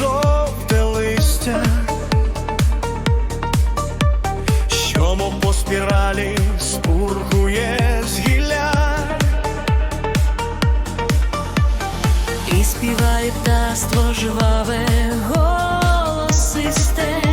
жовте листя, що мов по спіралі спуркує з гілля і співає птаство жваве голосисте.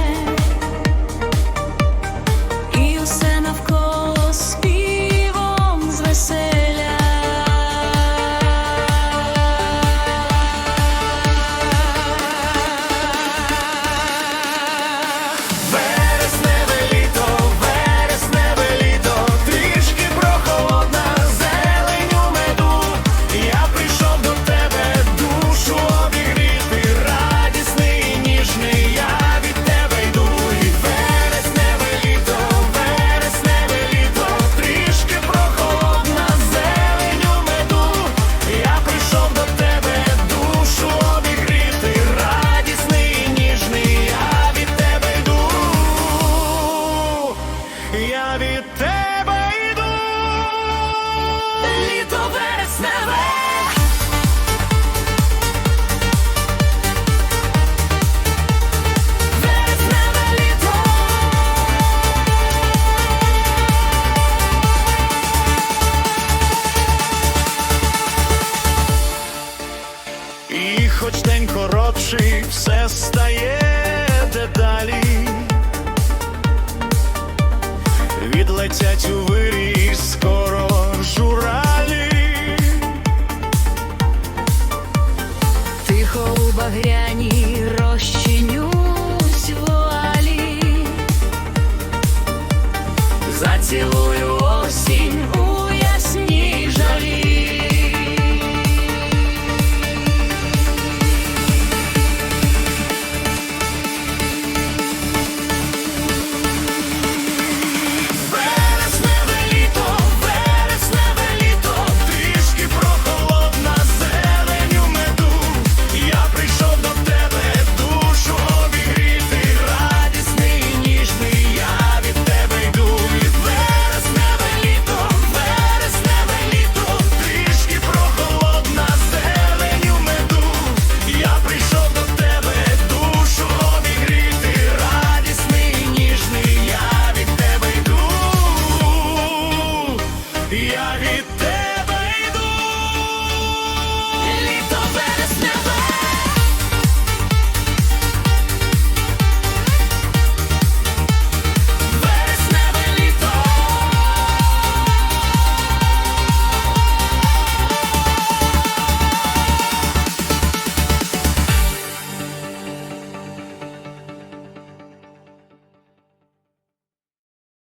все стає дедалі, відлетять у вирі скоро журалі, тихо у багряні розчинюсь вуалі, зацілу.